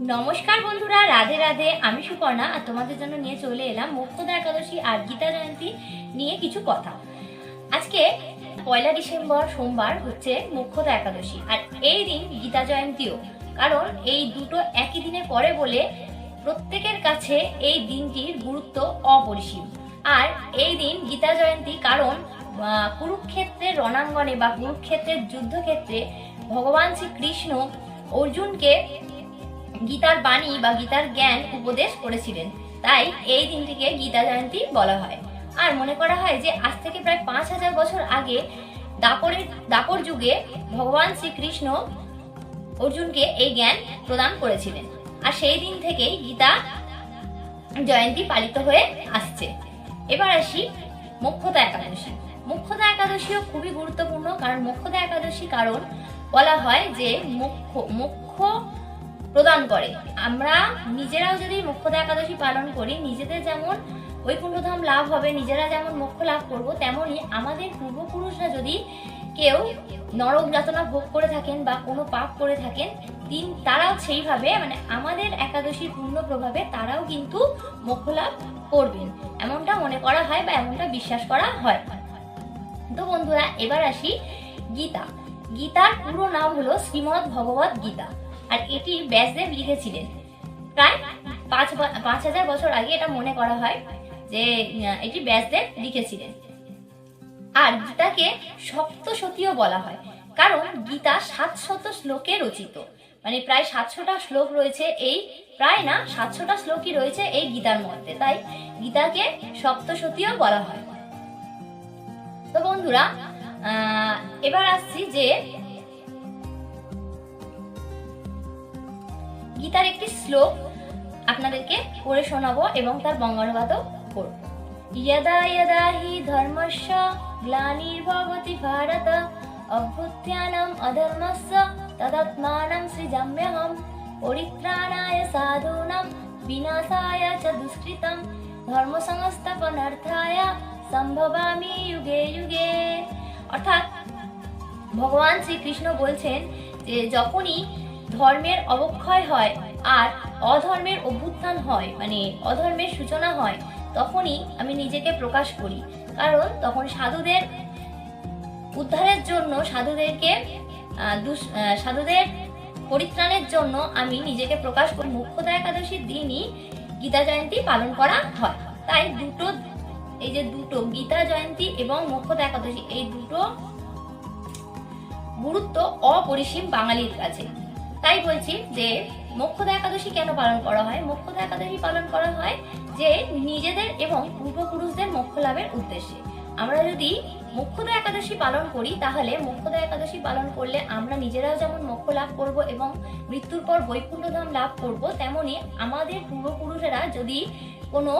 নমস্কার বন্ধুরা, রাধে রাধে। আমি সুপর্ণা আর তোমাদের জন্য নিয়ে চলে এলাম মুক্তদা একাদশী আর গীতা জয়ন্তী নিয়ে কিছু কথা। আজকে পয়লা ডিসেম্বর, সোমবার হচ্ছে মুখ্যদা একাদশী আর এই দিন গীতা জয়ন্তীও। কারণ এই দুটো একই দিনে পড়ে বলে প্রত্যেকের কাছে এই দিনটির গুরুত্ব অপরিসীম। আর এই দিন গীতা জয়ন্তী কারণ কুরুক্ষেত্রের রণাঙ্গনে বা কুরুক্ষেত্রের যুদ্ধক্ষেত্রে ভগবান শ্রীকৃষ্ণ অর্জুনকে গীতার বাণী বা গীতার জ্ঞান উপদেশ করেছিলেন। তাই এই দিনটিকে গীতা জয়ন্তী বলা হয়। আর মনে করা হয় যে, আজ থেকে প্রায় পাঁচ হাজার বছর আগে দাপরের, দাপর যুগে ভগবান শ্রীকৃষ্ণ অর্জুনকে এই জ্ঞান প্রদান করেছিলেন। আর সেই দিন থেকেই গীতা জয়ন্তী পালিত হয়ে আসছে। এবার আসি মুখ্যতা একাদশী। মুখ্যতা একাদশীও খুবই গুরুত্বপূর্ণ, কারণ মুখ্যতা একাদশী কারণ বলা হয় যে, মুখ্য মুখ্য প্রদান করে। আমরা নিজেরাও যদি মুখ্যদা একাদশী পালন করি, নিজেদের যেমন বৈকুণ্ঠধাম লাভ হবে, নিজেরা যেমন মোক্ষ লাভ করব তেমনই আমাদের পূর্বপুরুষরা যদি কেউ নরক যাতনা ভোগ করে থাকেন বা কোনো পাপ করে থাকেন তিন তারাও সেইভাবে মানে আমাদের একাদশীর পূর্ণ প্রভাবে তারাও কিন্তু মোক্ষ লাভ করবেন। এমনটা মনে করা হয় বা এমনটা বিশ্বাস করা হয়। তো বন্ধুরা, এবার আসি গীতা। গীতার পুরো নাম হলো শ্রীমৎ ভগবত গীতা। আর এটি ব্যাসদেব লিখেছিলেন। প্রায় পাঁচ পাঁচ হাজার বছর আগে এটা মনে করা হয় যে এটি ব্যাসদেব লিখেছিলেন। আর গীতাকে সপ্তশতীও বলা হয়, কারণ গীতা সাতশত শ্লোকে রচিত। মানে প্রায় সাতশোটা শ্লোক রয়েছে এই, প্রায় না, সাতশোটা শ্লোকই রয়েছে এই গীতার মধ্যে। তাই গীতাকে সপ্তশতীও বলা হয়। তো বন্ধুরা এবার আসছি যে গীতার একটি শ্লোক আপনাদেরকে পড়ে শোনাবো এবং তার বঙ্গানুবাদও করব। ইয়দা ইয়দা হি ধর্মস্য গ্লানির্ভবতি ভারত অভ্যুত্থানম অধর্মস্য তদাত্মানম সৃজম্যহম পরিত্রাণায় সাধূনাম বিনাশায় চ দুষ্কৃতম ধর্ম সংস্থাপনার্থায় সম্ভবামি যুগে যুগে অর্থাৎ ভগবান শ্রীকৃষ্ণ বলছেন যে, যখনই ধর্মের অবক্ষয় হয় আর অধর্মের অভ্যুত্থান হয় মানে অধর্মের সূচনা হয়, তখনই আমি নিজেকে প্রকাশ করি। কারণ তখন সাধুদের উদ্ধারের জন্য, সাধুদেরকে সাধুদের পরিত্রাণের জন্য আমি নিজেকে প্রকাশ করি। মুখ্যতা একাদশীর দিনই গীতা জয়ন্তী পালন করা হয়। তাই দুটো, এই যে দুটো, গীতা জয়ন্তী এবং মুখ্যতা একাদশী, এই দুটো গুরুত্ব অপরিসীম বাঙালির কাছে। তাই বলছি যে মোক্ষদা একাদশী কেন পালন করা হয়? মোক্ষদা একাদশী পালন করা হয় যে নিজেদের এবং পূর্বপুরুষদের মোক্ষ লাভের উদ্দেশ্যে। আমরা যদি মোক্ষদা একাদশী পালন করি, তাহলে মোক্ষদা একাদশী পালন করলে আমরা নিজেরাও যেমন মোক্ষ লাভ করব এবং মৃত্যুর পর বৈকুণ্ঠধাম লাভ করব, তেমনি আমাদের পূর্বপুরুষেরা যদি কোনো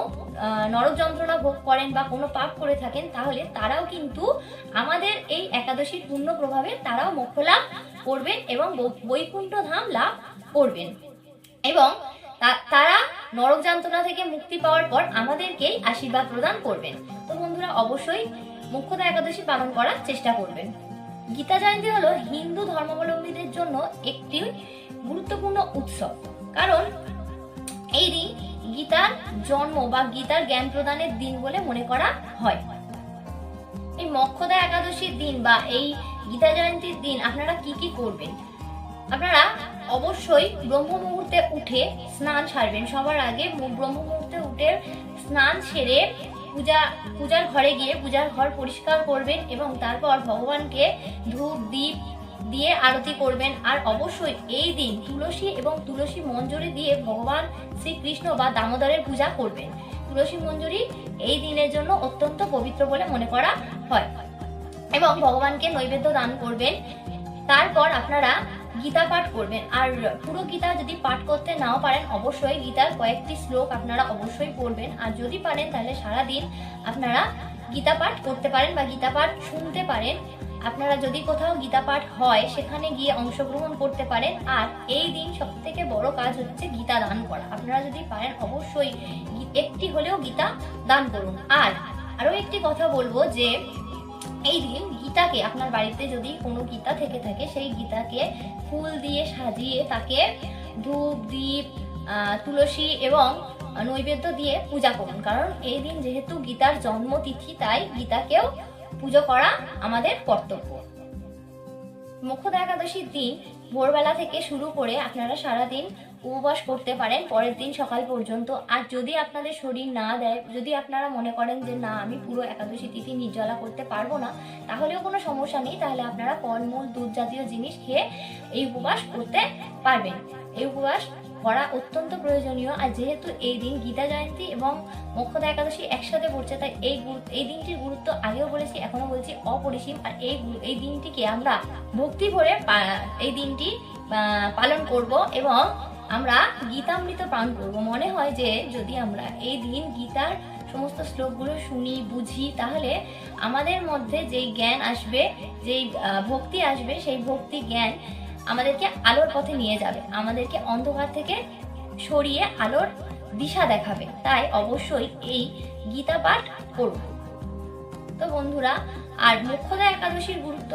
নরক যন্ত্রণা ভোগ করেন বা কোনো পাপ করে থাকেন, তাহলে তারাও কিন্তু আমাদের এই একাদশীর পূর্ণ প্রভাবে তারাও মোক্ষ লাভ করবেন এবং বৈকুণ্ঠ ধাম লাভ করবেন। এবং তারা নরক যন্ত্রণা থেকে মুক্তি পাওয়ার পর আমাদেরকেই আশীর্বাদ প্রদান করবেন। তো বন্ধুরা, অবশ্যই মুখ্যতা একাদশী পালন করার চেষ্টা করবেন। গীতা জয়ন্তী হলো হিন্দু ধর্মাবলম্বীদের জন্য একটি গুরুত্বপূর্ণ উৎসব। কারণ এই দিন গীতার জন্ম বা গীতার জ্ঞান প্রদানের দিন বলে মনে করা হয়। এই মক্ষদা একাদশীর দিন বা এই গীতা জয়ন্তীর দিন আপনারা কি কি করবেন? আপনারা অবশ্যই ব্রহ্ম মুহূর্তে উঠে স্নান সারবেন। সবার আগে ব্রহ্ম মুহূর্তে উঠে স্নান সেরে পূজা, পূজার ঘরে গিয়ে পূজার ঘর পরিষ্কার করবেন এবং তারপর ভগবানকে ধূপ দ্বীপ দিয়ে আরতি করবেন। আর অবশ্যই এই দিন তুলসী এবং তুলসী মঞ্জুরি দিয়ে ভগবান শ্রীকৃষ্ণ বা দামোদরের পূজা করবেন। তুলসী মঞ্জুরি এই দিনের জন্য অত্যন্ত পবিত্র বলে মনে করা হয়। এবং ভগবানকে নৈবেদ্য দান করবেন। তারপর আপনারা গীতা পাঠ করবেন। আর পুরো গীতা যদি পাঠ করতে নাও পারেন, অবশ্যই গীতার কয়েকটি শ্লোক আপনারা অবশ্যই পড়বেন। আর যদি পারেন, তাহলে সারা দিন আপনারা গীতা পাঠ করতে পারেন বা গীতা পাঠ শুনতে পারেন। আপনারা যদি কোথাও গীতা পাঠ হয়, সেখানে গিয়ে অংশগ্রহণ করতে পারেন। আর এই দিন সব থেকে বড় কাজ হচ্ছে গীতা দান করা। আপনারা যদি পারেন, অবশ্যই একটি হলেও গীতা দান করুন। আর আরও একটি কথা বলব যে, এই দিন গীতাকে, আপনার বাড়িতে যদি কোনো গীতা থেকে থাকে, সেই গীতাকে ফুল দিয়ে সাজিয়ে তাকে ধূপ দ্বীপ তুলসী এবং নৈবেদ্য দিয়ে পূজা করুন। কারণ এই দিন যেহেতু গীতার জন্মতিথি, তাই গীতাকেও পুজো করা আমাদের কর্তব্য। মুখ্যদা একাদশীর দিন ভোরবেলা থেকে শুরু করে আপনারা সারাদিন উপবাস করতে পারেন, পরের দিন সকাল পর্যন্ত। আর যদি আপনাদের শরীর না দেয়, যদি আপনারা মনে করেন যে, না, আমি পুরো একাদশী তিথি নির্জলা করতে পারব না, তাহলেও কোনো সমস্যা নেই। তাহলে আপনারা ফলমূল দুধ জাতীয় জিনিস খেয়ে এই উপবাস করতে পারবেন। এই উপবাস করা অত্যন্ত প্রয়োজনীয়। আর যেহেতু এই দিন গীতা জয়ন্তী এবং মোক্ষদা একাদশী একসাথে পড়ছে, তাই এই এই দিনটির গুরুত্ব আগেও বলেছি, এখনও বলছি অপরিসীম। আর এই এই দিনটিকে আমরা ভক্তি ভরে এই দিনটি পালন করব এবং আমরা গীতামৃত পান করব। মনে হয় যে যদি আমরা এই দিন গীতার সমস্ত শ্লোকগুলো শুনি, বুঝি, তাহলে আমাদের মধ্যে যেই জ্ঞান আসবে, যেই ভক্তি আসবে, সেই ভক্তি জ্ঞান আমাদেরকে আলোর পথে নিয়ে যাবে। আমাদেরকে অন্ধকার থেকে সরিয়ে আলোর দিশা দেখাবে। তাই অবশ্যই এই গীতা পাঠ করুন তো বন্ধুরা। আর মুখ্যদা একাদশীর গুরুত্ব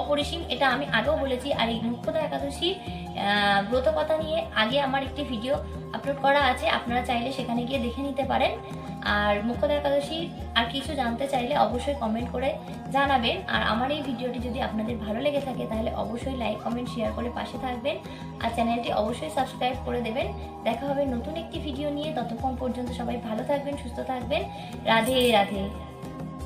অপরিসীম এটা আমি আগেও বলেছি। আর এই মুখ্যদা একাদশীর আহ, ব্রত কথা নিয়ে আগে আমার একটি ভিডিও আপলোড করা আছে। আপনারা চাইলে সেখানে গিয়ে দেখে নিতে পারেন। আর মুখ্যদা একাদশী আর কিছু জানতে চাইলে অবশ্যই কমেন্ট করে জানাবেন। আর আমার এই ভিডিওটি যদি আপনাদের ভালো লেগে থাকে তাহলে অবশ্যই লাইক কমেন্ট শেয়ার করে পাশে থাকবেন। আর চ্যানেলটি অবশ্যই সাবস্ক্রাইব করে দেবেন। দেখা হবে নতুন একটি ভিডিও নিয়ে। ততক্ষণ পর্যন্ত সবাই ভালো থাকবেন সুস্থ থাকবেন। রাধে রাধে।